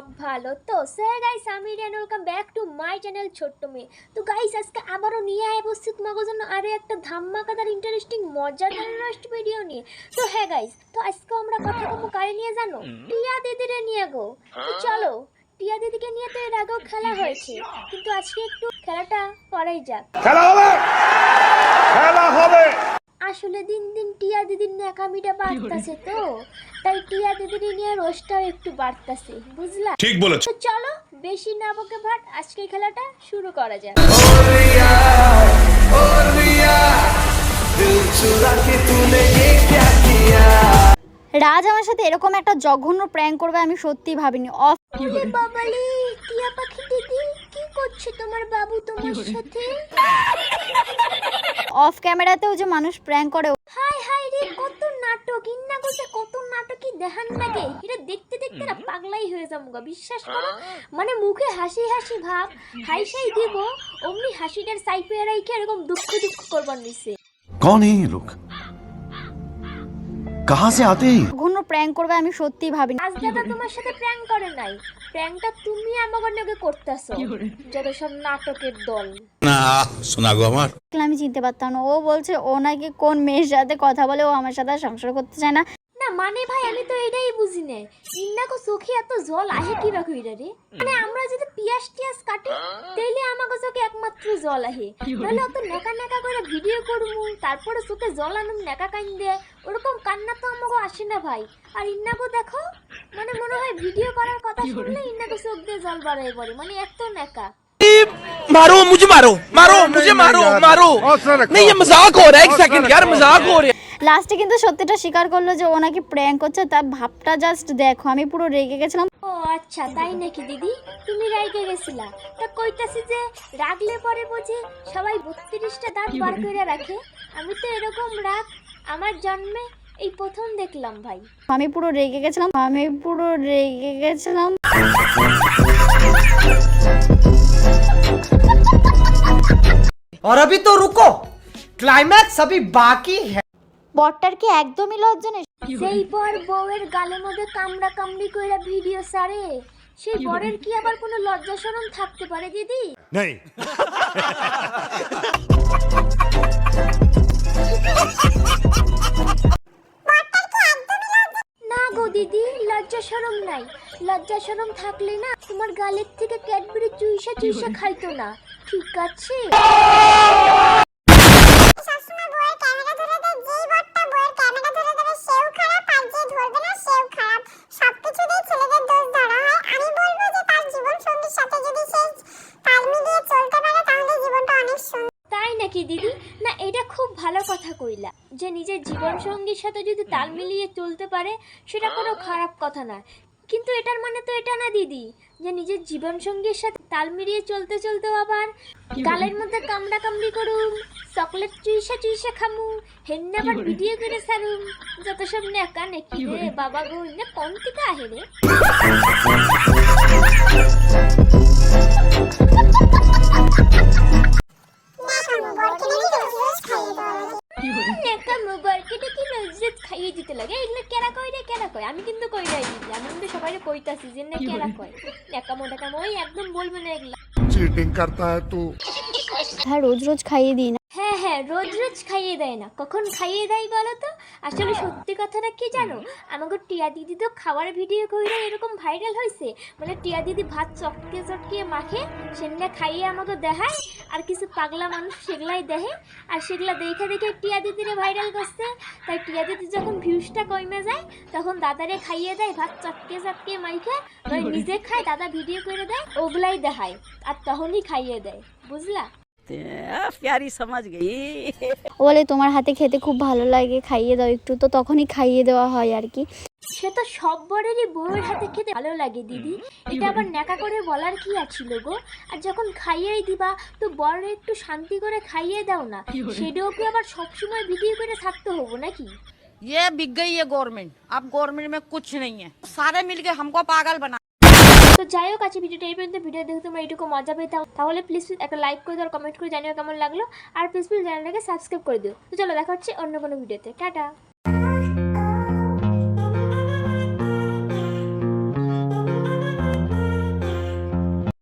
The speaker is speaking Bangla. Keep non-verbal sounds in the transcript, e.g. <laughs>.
সব ভালো। তো সে গাইস আমি Riyan welcome back to my channel ছোট্ট মেয়ে। তো গাইস আজকে আবারও নিয়ে আয় উপস্থিত মগো জন্য আরও একটা ধাম্মাকাদার ইন্টারেস্টিং মজার লাস্ট ভিডিও নিয়ে। তো হ্যাঁ গাইস তো আজকে আমরা কথা কমু কারে নিয়ে জানো? টিয়া দিদিরে নিয়ে গো। তো চলো টিয়া দিদিকে নিয়ে তো এর আগেও খেলা হয়েছে। কিন্তু আজকে একটু খেলাটা করাই যাক। খেলা হবে! খেলা হবে! আসলে দিন দিন টিয়া দিদির ন্যাকামিটা বাড়তাছে তো। তাই টিয়া দিদির নিয়ে রোজটাও একটু বাড়তাছে বুঝলা? ঠিক বলেছ। চলো বেশি না বকে ভাট আজকে খেলাটা শুরু করা যাক। রাজ আমার সাথে এরকম একটা জঘন্য প্র্যাঙ্ক করবে আমি সত্যি ভাবিনি। অফ বাবালি। টিয়া পাখি দিদি কি করছে তোমার বাবু তোমার সাথে? অফ ক্যামেরাতেও যে মানুষ প্র্যাঙ্ক করে হাই হাই রে কত নাটক ইন্না করছে কত নাটকই দেখান লাগে। এটা দেখতে দেখতে না পাগলাই হয়ে যাব গা বিশ্বাস করো? মানে মুখে হাসি হাসি ভাব হাই সাই দিব অমনি হাসিটার সাইড কি এরকম দুঃখ দুঃখ করবার নিছে কোন এই লোক? कहां से आते हैं ये? জঘন্য প্র্যাঙ্ক করবে আমি সত্যি ভাবিনি আজ দাদা তোমার সাথে প্র্যাঙ্ক করে নাই প্র্যাঙ্কটা তুমি আমাকে নাকি করতেছো যত সব নাটকের দল না শোনা গো আমার আমি চিনতে পারতাম না ও বলছে ও নাকি কোন মেয়ের সাথে কথা বলে ও আমার সাথে আর সংসার করতে চায় না না মানে ভাই আমি তো এটাই বুঝি না ইন্নাকো চোখে এত জল আহে কি বা কইরা রে মানে আমরা যদি পিয়াস টিয়াস কাটি তাইলে আমাকে চোখে একমাত্র জল আহে নাহলে অত নেকা নেকা করে ভিডিও করমু তারপরে চোখে জল আনুম নেকা কাইন দে ওরকম কান্না তো আমাকে আসে না ভাই আর ইন্নাকো দেখো মানে মনে হয় ভিডিও করার কথা শুনলে ইন্নাকো চোখ দিয়ে জল বাড়ায় পড়ে মানে এত নেকা मारो मुझे मारो मारो मुझे मारो मारो नहीं ये मजाक हो रहा है एक सेकंड यार मजाक हो रहा है লাস্টে কিন্তু সত্যিটা স্বীকার করলো যে ও নাকি প্র্যাঙ্ক করছে তার ভাবটা জাস্ট দেখো আমি পুরো রেগে গেছিলাম ও আচ্ছা তাই নাকি দিদি তুমি রাইগে গেছিলা তা কইতাছি যে রাগলে পরে বুঝি সবাই বত্রিশটা দাঁত বার করে রাখে আমি তো এরকম রাগ আমার জন্মে এই প্রথম দেখলাম ভাই আমি পুরো রেগে গেছিলাম আমি পুরো রেগে গেছিলাম और अभी तो रुको क्लाइमैक्स अभी बाकी है বরটার কি একদমই লজ্জা নেই। সেই পর বউয়ের গালের মধ্যে কামড়া কামড়ি কইরা ভিডিও সারে সেই বরের কি আবার কোনো লজ্জা শরম থাকতে পারে দিদি? নেই। না গো দিদি লজ্জা শরম নাই। লজ্জা শরম থাকলে না তোমার গালের থেকে ক্যাডবেরি চুইসা চুইসা খাইতো না। ঠিক আছে? কইলা যে নিজের জীবন সঙ্গীর সাথে যদি তাল মিলিয়ে চলতে পারে সেটা কোনো খারাপ কথা না কিন্তু এটার মানে তো এটা না দিদি যে নিজের জীবন সঙ্গীর সাথে তাল মিলিয়ে চলতে চলতে আবার গালের মধ্যে কামড়া কামড়ি করুম চকলেট চুইসা চুইসা খামু হেন্না আবার ভিডিও করে সারুম যত সব নেকা নেকি রে বাবা গো না কোন থেকে আহে রে। <laughs> খাইয়ে দিতে লাগে। এগুলো কেরা কই রে কেরা কয়? আমি কিন্তু কই নাই দিদি আমি কিন্তু সবাই কইতাছি যে না কেরা কয়? একা মোটা কাম ওই একদম বলবে না এগুলো। চিটিং করতা है তো হ্যাঁ রোজ রোজ খাইয়ে দিই না। হ্যাঁ হ্যাঁ রোজ রোজ খাইয়ে দেয় না। কখন খাইয়ে দেয় বলো তো? আসলে সত্যি কথাটা কি জানো? আমাকে টিয়া দিদি তো খাওয়ার ভিডিও কইরা এরকম ভাইরাল হয়েছে মানে টিয়া দিদি ভাত চটকে চটকিয়ে মাখে সেগুলা খাইয়ে আমাকে দেখায় আর কিছু পাগলা মানুষ সেগুলাই দেখে আর সেগুলা দেখে দেখে টিয়া দিদিরে ভাইরাল করছে। তাই টিয়া দিদি যখন ভিউজটা কমে যায় তখন দাদারে খাইয়ে দেয় ভাত চটকে চটকে মাইখে নিজে খায় দাদা ভিডিও করে দেয় ওগুলাই দেখায় আর তখনই খাইয়ে দেয়। বুঝলা? प्यारी समझ गई ও বলে তোমার হাতে খেতে খুব ভালো লাগে খাইয়ে দাও একটু তো তখনই খাইয়ে দেওয়া হয় আর কি সে তো সব বরেরই বউয়ের হাতে খেতে ভালো লাগে দিদি এটা আবার ন্যাকা করে বলার কি আছিল গো আর যখন খাইয়েই দিবা তো বড় একটু শান্তি করে খাইয়ে দাও না সেটাও কি আবার সবসময় ভিডিও করে থাকতে হবো নাকি ये बिक गई है गवर्नमेंट अब गवर्नमेंट में कुछ नहीं है सारे मिलके हमको पागल बना তো যাই হোক আছে ভিডিওটা এই পর্যন্ত। ভিডিও দেখে তোমরা এইটুকু মজা পেয়ে তাহলে প্লিজ প্লিজ একটা লাইক করে দাও কমেন্ট করে জানিও কেমন লাগল। আর প্লিজ প্লিজ চ্যানেলটাকে সাবস্ক্রাইব করে দিও। তো চলো, দেখা হচ্ছে অন্য কোনো ভিডিওতে। টাটা!